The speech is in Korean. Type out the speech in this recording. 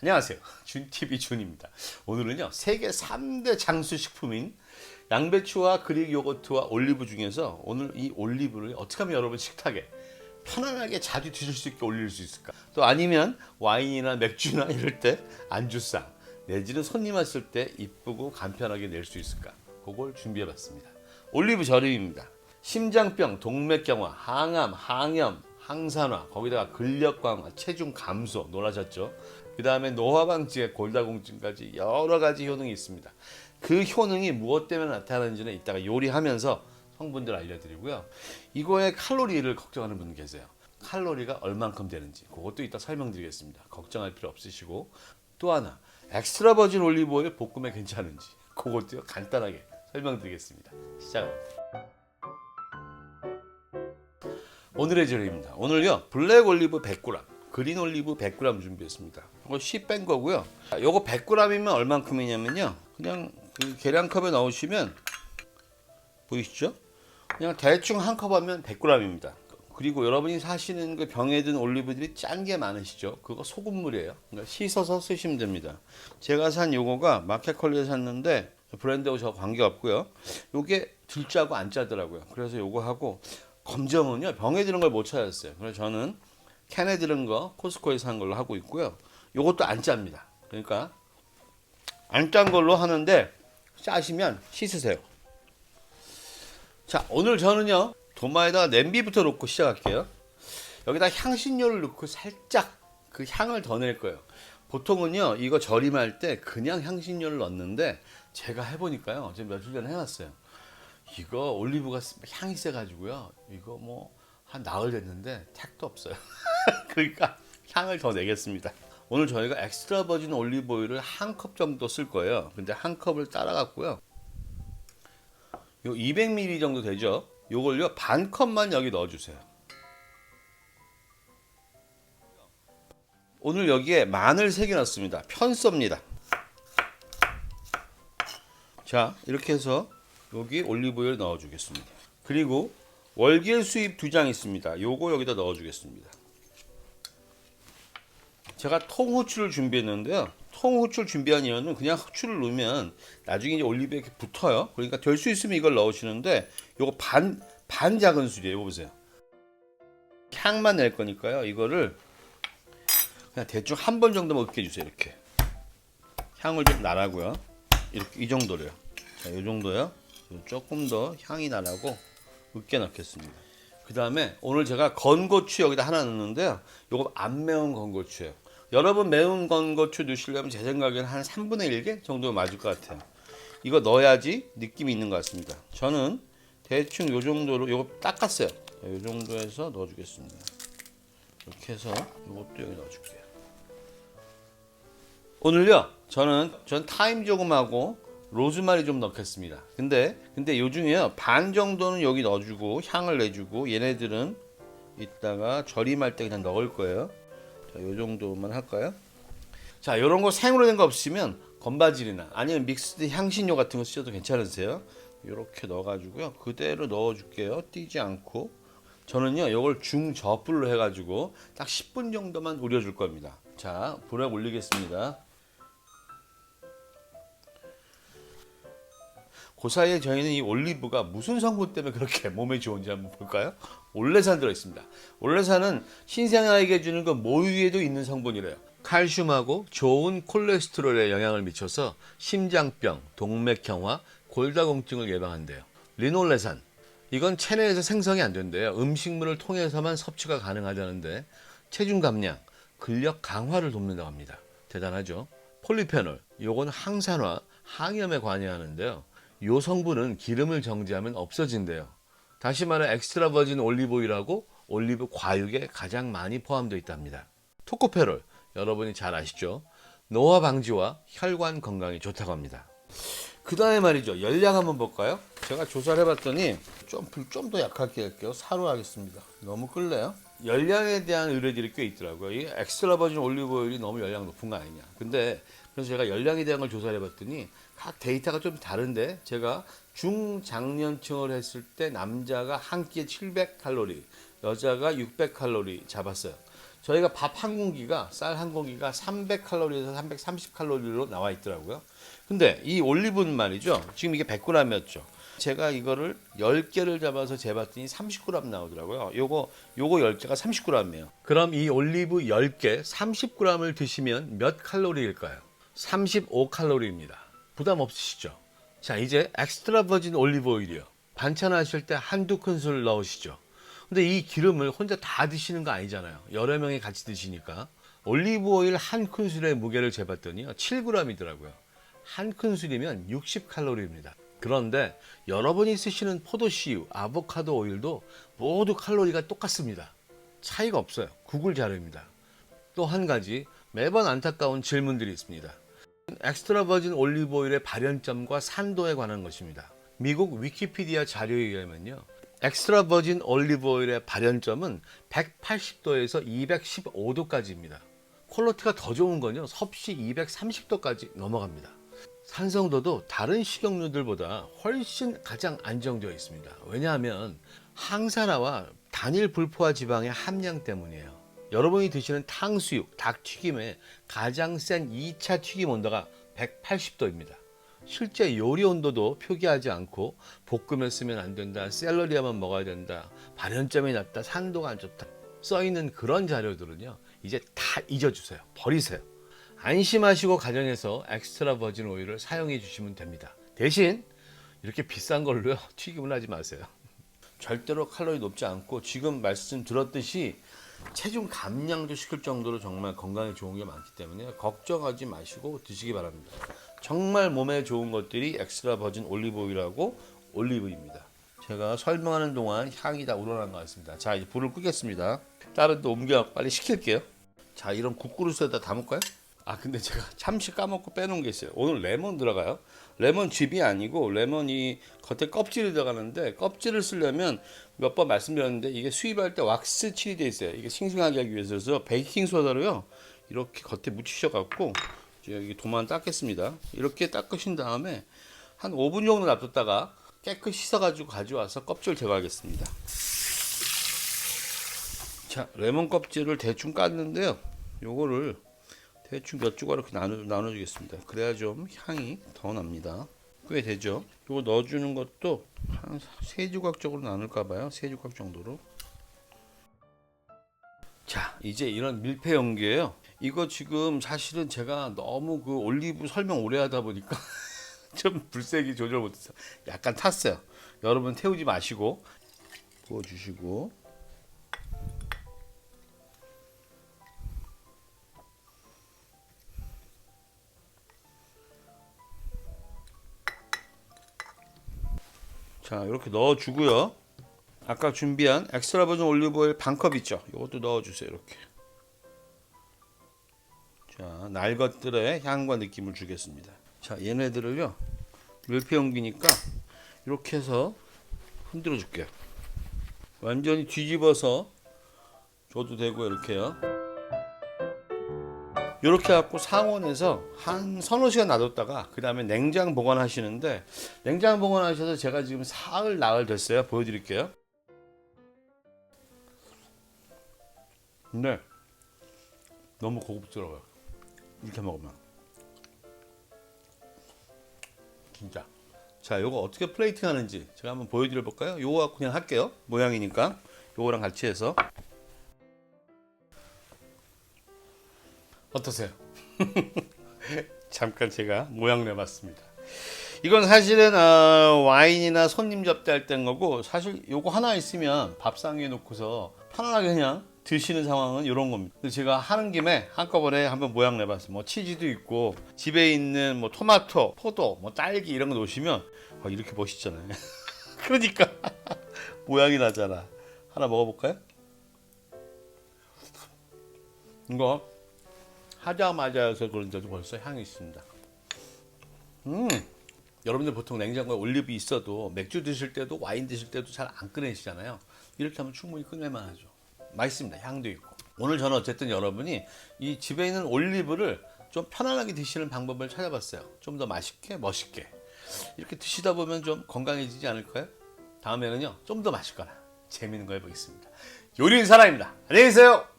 안녕하세요. 준TV 준입니다. 오늘은요, 세계 3대 장수식품인 양배추와 그릭 요거트와 올리브 중에서 오늘 이 올리브를 어떻게 하면 여러분 식탁에 편안하게 자주 드실 수 있게 올릴 수 있을까? 또 아니면 와인이나 맥주나 이럴 때 안주상 내지는 손님 왔을 때 이쁘고 간편하게 낼 수 있을까? 그걸 준비해 봤습니다. 올리브 절임입니다. 심장병, 동맥경화, 항암, 항염, 항산화, 거기다가 근력 강화, 체중 감소 놀라셨죠? 그 다음에 노화 방지에 골다공증까지 여러 가지 효능이 있습니다. 그 효능이 무엇 때문에 나타나는지는 이따가 요리하면서 성분들 알려드리고요. 이거의 칼로리를 걱정하는 분 계세요. 칼로리가 얼만큼 되는지 그것도 이따 설명드리겠습니다. 걱정할 필요 없으시고 또 하나 엑스트라 버진 올리브 오일 볶음에 괜찮은지 그것도 간단하게 설명드리겠습니다. 시작합니다. 오늘의 재료입니다. 오늘요 블랙 올리브 100g, 그린 올리브 100g 준비했습니다. 이거 씨 뺀 거고요. 요거 100g이면 얼만큼이냐면요. 그냥 그 계량컵에 넣으시면 보이시죠? 그냥 대충 한 컵 하면 100g입니다. 그리고 여러분이 사시는 그 병에 든 올리브들이 짠 게 많으시죠? 그거 소금물이에요. 그러니까 씻어서 쓰시면 됩니다. 제가 산 요거가 마켓컬리에 샀는데 브랜드하고 저 관계 없고요. 요게 들짜고 안 짜더라고요. 그래서 요거 하고 검정은요 병에 드는 걸 못 찾았어요. 그래서 저는 캔에 들은 거 코스코에서 산 걸로 하고 있고요. 요것도 안 짭니다. 그러니까 안 짠 걸로 하는데 짜시면 씻으세요. 자 오늘 저는요 도마에다가 냄비부터 놓고 시작할게요. 여기다 향신료를 넣고 살짝 그 향을 더 낼 거예요. 보통은요 이거 절임할 때 그냥 향신료를 넣는데 제가 해보니까요 지금 며칠 전에 해놨어요. 이거 올리브가 향이 세가지고요. 이거 뭐 한 나흘 됐는데 택도 없어요. 그러니까 향을 더 내겠습니다. 오늘 저희가 엑스트라 버진 올리브 오일을 한 컵 정도 쓸 거예요. 근데 한 컵을 따라갔고요. 요 200ml 정도 되죠. 요걸요 반 컵만 여기 넣어주세요. 오늘 여기에 마늘 3개 넣습니다. 편썹니다. 자 이렇게 해서 여기 올리브오일 넣어주겠습니다. 그리고 월길 수잎 두 장 있습니다. 요거 여기다 넣어주겠습니다. 제가 통후추를 준비했는데요. 통후추를 준비한 이유는 그냥 후추를 넣으면 나중에 이제 올리브에 이렇게 붙어요. 그러니까 될 수 있으면 이걸 넣으시는데 요거 반, 반 작은 술이에요. 이거 보세요. 향만 낼 거니까요. 이거를 그냥 대충 한 번 정도만 으깨 주세요. 이렇게. 향을 좀 나라고요. 이렇게 이 정도로요. 자, 이 정도요. 조금 더 향이 나라고 으깨 넣겠습니다. 그 다음에 오늘 제가 건고추 여기다 하나 넣는데요. 요거 안 매운 건고추예요. 여러분 매운 건 고추 넣으시려면 제 생각에는 한 3분의 1개 정도 맞을 것 같아요. 이거 넣어야지 느낌이 있는 것 같습니다. 저는 대충 요 정도로 요거 닦았어요. 요 정도에서 넣어주겠습니다. 이렇게 해서 이것도 여기 넣어줄게요. 오늘요 저는 전 타임 조금하고 로즈마리 좀 넣겠습니다. 근데 근데 요 중에요 반 정도는 여기 넣어주고 향을 내주고 얘네들은 이따가 절임할 때 그냥 넣을 거예요. 자, 요 정도만 할까요? 자, 이런 거 생으로 된 거 없으면 건바질이나 아니면 믹스드 향신료 같은 거 쓰셔도 괜찮으세요. 이렇게 넣어가지고요 그대로 넣어줄게요. 띄지 않고 저는요 이걸 중저불로 해가지고 딱 10분 정도만 우려줄 겁니다. 자, 불에 올리겠습니다. 그 사이에 저희는 이 올리브가 무슨 성분 때문에 그렇게 몸에 좋은지 한번 볼까요? 올레산 들어있습니다. 올레산은 신생아에게 주는 그 모유에도 있는 성분이래요. 칼슘하고 좋은 콜레스테롤에 영향을 미쳐서 심장병, 동맥경화, 골다공증을 예방한대요. 리놀레산 이건 체내에서 생성이 안 된대요. 음식물을 통해서만 섭취가 가능하다는데 체중 감량, 근력 강화를 돕는다고 합니다. 대단하죠? 폴리페놀 요건 항산화, 항염에 관여하는데요. 요 성분은 기름을 정지하면 없어진대요. 다시 말해 엑스트라 버진 올리브 오일하고 올리브 과육에 가장 많이 포함되어 있답니다. 토코페롤 여러분이 잘 아시죠? 노화 방지와 혈관 건강에 좋다고 합니다. 그 다음에 말이죠. 열량 한번 볼까요? 제가 조사를 해봤더니 좀좀 더 약하게 할게요. 4로 하겠습니다. 너무 끌래요? 열량에 대한 의뢰들이 꽤 있더라고요. 이 엑스트라 버진 올리브 오일이 너무 열량 높은 거 아니냐. 근데 그래서 제가 열량에 대한 걸 조사를 해봤더니 각 데이터가 좀 다른데 제가 중장년층을 했을 때 남자가 한 끼에 700칼로리, 여자가 600칼로리 잡았어요. 저희가 밥 한 공기가 쌀 한 공기가 300칼로리에서 330칼로리로 나와 있더라고요. 근데 이 올리브는 말이죠. 지금 이게 100g이었죠. 제가 이거를 10개를 잡아서 재봤더니 30g 나오더라고요. 요거 요거 10개가 30g이에요. 그럼 이 올리브 10개 30g을 드시면 몇 칼로리일까요? 35칼로리입니다. 부담 없으시죠? 자, 이제 엑스트라 버진 올리브 오일이요. 반찬 하실 때 한두 큰술 넣으시죠. 근데 이 기름을 혼자 다 드시는 거 아니잖아요. 여러 명이 같이 드시니까. 올리브 오일 한 큰술의 무게를 재봤더니요. 7g이더라고요. 한 큰술이면 60칼로리입니다. 그런데 여러분이 쓰시는 포도씨유, 아보카도 오일도 모두 칼로리가 똑같습니다. 차이가 없어요. 구글 자료입니다. 또 한 가지 매번 안타까운 질문들이 있습니다. 엑스트라 버진 올리브 오일의 발연점과 산도에 관한 것입니다. 미국 위키피디아 자료에 의하면요. 엑스트라 버진 올리브 오일의 발연점은 180도에서 215도까지입니다. 퀄리티가 더 좋은 건요. 섭씨 230도까지 넘어갑니다. 산성도도 다른 식용유들보다 훨씬 가장 안정되어 있습니다. 왜냐하면 항산화와 단일 불포화 지방의 함량 때문이에요. 여러분이 드시는 탕수육, 닭튀김의 가장 센 2차 튀김 온도가 180도입니다. 실제 요리 온도도 표기하지 않고 볶으면 쓰면 안 된다, 샐러리아만 먹어야 된다, 발연점이 낮다, 산도가 안 좋다 써 있는 그런 자료들은요 이제 다 잊어주세요, 버리세요. 안심하시고 가정에서 엑스트라 버진 오일을 사용해 주시면 됩니다. 대신 이렇게 비싼 걸로요 튀김을 하지 마세요. 절대로 칼로리 높지 않고 지금 말씀드렸듯이 체중 감량도 시킬 정도로 정말 건강에 좋은 게 많기 때문에 걱정하지 마시고 드시기 바랍니다. 정말 몸에 좋은 것들이 엑스트라 버진 올리브 오일하고 올리브입니다. 제가 설명하는 동안 향이 다 우러난 것 같습니다. 자, 이제 불을 끄겠습니다. 다른 데 옮겨 빨리 식힐게요. 자, 이런 국그릇에다 담을까요? 아, 근데 제가 참치 까먹고 빼놓은 게 있어요. 오늘 레몬 들어가요. 레몬 즙이 아니고 레몬이 겉에 껍질이 들어가는데 껍질을 쓰려면 몇 번 말씀드렸는데 이게 수입할 때 왁스 칠이 돼 있어요. 이게 싱싱하게 하기 위해서 베이킹 소다로요. 이렇게 겉에 묻히셔 갖고 여기 도만 닦겠습니다. 이렇게 닦으신 다음에 한 5분 정도 놔뒀다가 깨끗이 씻어가지고 가져와서 껍질 제거하겠습니다. 자, 레몬 껍질을 대충 깠는데요. 요거를 대충 몇 조각 이렇게 나눠, 나눠주겠습니다. 그래야 좀 향이 더 납니다. 꽤 되죠? 요거 넣어주는 것도 한 세 조각 쪽으로 나눌까봐요. 세 조각 정도로. 자, 이제 이런 밀폐 용기예요. 이거 지금 사실은 제가 너무 그 올리브 설명 오래 하다 보니까 좀 불색이 조절 못해서 약간 탔어요. 여러분 태우지 마시고 부어주시고 자 이렇게 넣어주고요. 아까 준비한 엑스트라 버전 올리브 오일 반컵 있죠. 이것도 넣어주세요. 이렇게. 자, 날 것들의 향과 느낌을 주겠습니다. 자, 얘네들을요. 밀폐 용기니까 이렇게 해서 흔들어 줄게요. 완전히 뒤집어서 줘도 되고 이렇게요. 이렇게 갖고 상온에서 한 서너 시간 놔뒀다가 그 다음에 냉장 보관하시는데 냉장 보관하셔서 제가 지금 사흘 나흘 됐어요. 보여드릴게요. 근데 너무 고급스러워요. 이렇게 먹으면 진짜. 자, 요거 어떻게 플레이팅 하는지 제가 한번 보여드려 볼까요? 요거 그냥 할게요. 모양이니까 요거랑 같이 해서 어떠세요? 잠깐 제가 모양 내봤습니다. 이건 사실은 어, 와인이나 손님 접대할 땐 거고 사실 요거 하나 있으면 밥상 위에 놓고서 편안하게 그냥 드시는 상황은 이런 겁니다. 제가 하는 김에 한꺼번에 한번 모양 내봤어요. 뭐 치즈도 있고 집에 있는 뭐 토마토, 포도, 뭐 딸기 이런 거 놓으시면 어, 이렇게 멋있잖아요. 그러니까 모양이 나잖아. 하나 먹어볼까요? 이거 하자마자 해서 그런데도 벌써 향이 있습니다. 음, 여러분들 보통 냉장고에 올리브 있어도 맥주 드실 때도 와인 드실 때도 잘 안 꺼내시잖아요. 이렇게 하면 충분히 꺼낼만 하죠. 맛있습니다. 향도 있고. 오늘 저는 어쨌든 여러분이 이 집에 있는 올리브를 좀 편안하게 드시는 방법을 찾아봤어요. 좀 더 맛있게, 멋있게. 이렇게 드시다 보면 좀 건강해지지 않을까요? 다음에는요, 좀 더 맛있거나 재미있는 거 해보겠습니다. 요리인 사람입니다. 안녕히 계세요!